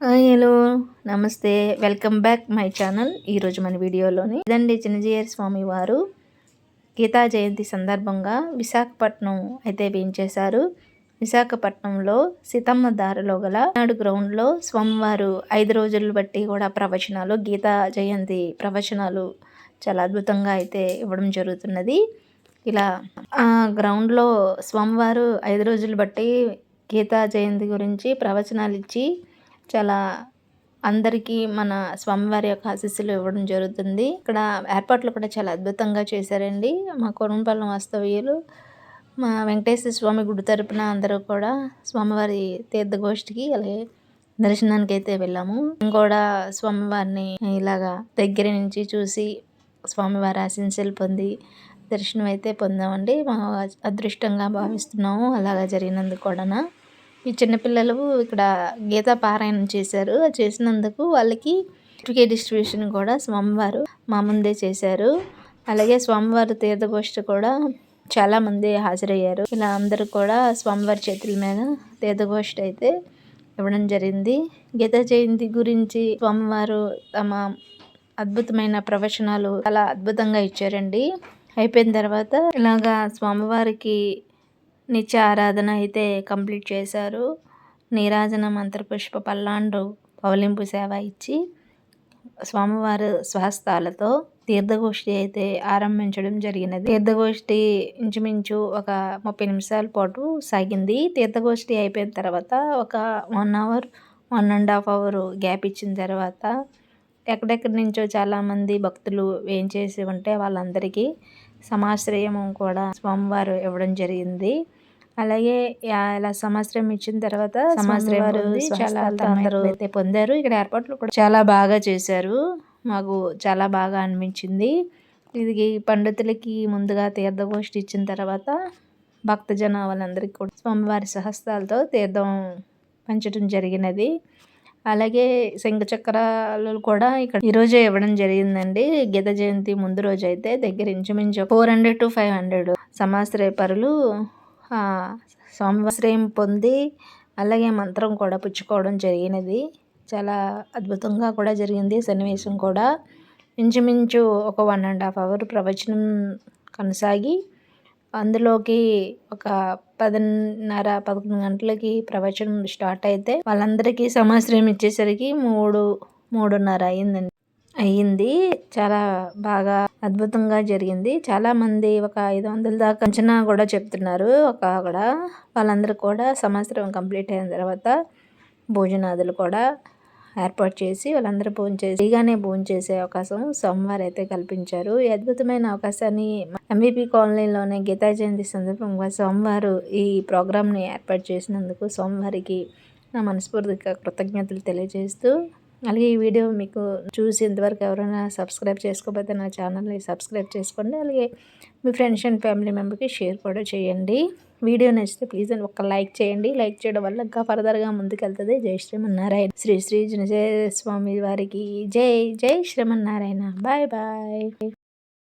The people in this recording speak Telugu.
హలో. నమస్తే. Welcome back my channel. ఈరోజు మన వీడియోలోని ఇదండి చిన్నజీయర్ స్వామి వారు. గీతా జయంతి సందర్భంగా విశాఖపట్నం అయితే వేయించేశారు. విశాఖపట్నంలో సీతమ్మ దారిలో గల నాడు గ్రౌండ్లో స్వామివారు ఐదు రోజులు బట్టి కూడా ప్రవచనాలు గీతా జయంతి ప్రవచనాలు చాలా అద్భుతంగా అయితే ఇవ్వడం జరుగుతున్నది. ఇలా ఆ గ్రౌండ్లో స్వామివారు ఐదు రోజులు బట్టి గీతా జయంతి గురించి ప్రవచనాలు ఇచ్చి చాలా అందరికీ మన స్వామివారి యొక్క ఆశీస్సులు ఇవ్వడం జరుగుతుంది. ఇక్కడ ఏర్పాట్లు కూడా చాలా అద్భుతంగా చేశారండి. మా కొరంపల్లం వాస్తవ్యులు మా వెంకటేశ్వర స్వామి గుడి తరపున అందరూ కూడా స్వామివారి తీర్థగోష్ఠికి అలాగే దర్శనానికి అయితే వెళ్ళాము కూడా స్వామివారిని ఇలాగా దగ్గర నుంచి చూసి స్వామివారి ఆశీస్సులు పొంది దర్శనం అయితే పొందామండి. మా అదృష్టంగా భావిస్తున్నాము. అలాగా జరిగినందుకు కూడా ఈ చిన్నపిల్లలు ఇక్కడ గీతా పారాయణం చేశారు. చేసినందుకు వాళ్ళకి సర్టిఫికేట్ డిస్ట్రిబ్యూషన్ కూడా స్వామివారు మా ముందే చేశారు. అలాగే స్వామివారి తీర్థగోష్ఠి కూడా చాలామంది హాజరయ్యారు. ఇలా అందరూ కూడా స్వామివారి చేతుల మీద తీర్థగోష్ఠి అయితే ఇవ్వడం జరిగింది. గీత జయంతి గురించి స్వామివారు తమ అద్భుతమైన ప్రవచనాలు చాలా అద్భుతంగా ఇచ్చారండి. అయిపోయిన తర్వాత ఇలాగా స్వామివారికి నిత్య ఆరాధన అయితే కంప్లీట్ చేశారు. నీరాజన మంత్రపుష్ప పల్లాండు పవలింపు సేవ ఇచ్చి స్వామివారి స్వహస్తాలతో తీర్థగోష్ఠి అయితే ఆరంభించడం జరిగినది. తీర్థగోష్ఠి ఇంచుమించు ఒక ముప్పై నిమిషాల పాటు సాగింది. తీర్థగోష్ఠి అయిపోయిన తర్వాత ఒక one hour one and half hour gap ఇచ్చిన తర్వాత ఎక్కడెక్కడి నుంచో చాలామంది భక్తులు ఏం చేసి ఉంటే వాళ్ళందరికీ సమాశ్రయము కూడా స్వామివారు ఇవ్వడం జరిగింది. అలాగే ఇలా సంవత్సరం ఇచ్చిన తర్వాత సంవత్సరం వారు చాలా అందరూ అయితే పొందారు. ఇక్కడ ఏర్పాట్లు కూడా చాలా బాగా చేశారు. మాకు చాలా బాగా అనిపించింది. ఇది పండితులకి ముందుగా తీర్థగోష్ఠి ఇచ్చిన తర్వాత భక్తజన వాళ్ళందరికీ కూడా స్వామివారి సహస్రాలతో తీర్థం పంచడం జరిగినది. అలాగే శంఖ చక్రాలు కూడా ఇక్కడ ఈరోజే ఇవ్వడం జరిగిందండి. గీత జయంతి ముందు రోజు అయితే దగ్గర ఇంచుమించు four hundred to five hundred సమాశ్రయపరులు సంవత్సరం పొంది అలాగే మంత్రం కూడా పుచ్చుకోవడం జరిగినది. చాలా అద్భుతంగా కూడా జరిగింది సన్నివేశం కూడా. ఇంచుమించు ఒక వన్ అండ్ హాఫ్ అవర్ ప్రవచనం కొనసాగి అందులోకి ఒక పదిన్నర పదకొండు గంటలకి ప్రవచనం స్టార్ట్ అయితే వాళ్ళందరికీ సమాశ్రయం ఇచ్చేసరికి మూడు మూడున్నర అయిందండి. అయ్యింది. చాలా బాగా అద్భుతంగా జరిగింది. చాలామంది ఒక ఐదు వందల దాకా అంచనా కూడా చెప్తున్నారు. ఒక అక్కడ వాళ్ళందరూ కూడా సంవత్సరం కంప్లీట్ అయిన తర్వాత భోజనాదులు కూడా ఏర్పాటు చేసి వాళ్ళందరూ భోజనం చేసి ఫ్రీగానే భోజనం చేసే అవకాశం సోమవారం అయితే కల్పించారు. ఈ అద్భుతమైన అవకాశాన్ని ఎంవిపి కాలనీలోనే గీతా జయంతి సందర్భంగా సోమవారం ఈ ప్రోగ్రామ్ని ఏర్పాటు చేసినందుకు సోమవారికి నా మనస్ఫూర్తిగా కృతజ్ఞతలు తెలియజేస్తూ అలాగే ఈ వీడియో మీకు చూసి ఇంతవరకు ఎవరైనా సబ్స్క్రైబ్ చేసుకోకపోతే నా ఛానల్ని సబ్స్క్రైబ్ చేసుకోండి. అలాగే మీ ఫ్రెండ్స్ అండ్ ఫ్యామిలీ మెంబర్కి షేర్ కూడా చేయండి. వీడియో నచ్చితే ప్లీజ్ అని ఒక లైక్ చేయండి. లైక్ చేయడం వల్ల ఇంకా ఫర్దర్గా ముందుకెళ్తుంది. జై శ్రీమన్నారాయణ. శ్రీ శ్రీ జనజయ స్వామి వారికి. జై జై శ్రీమన్నారాయణ. Bye bye.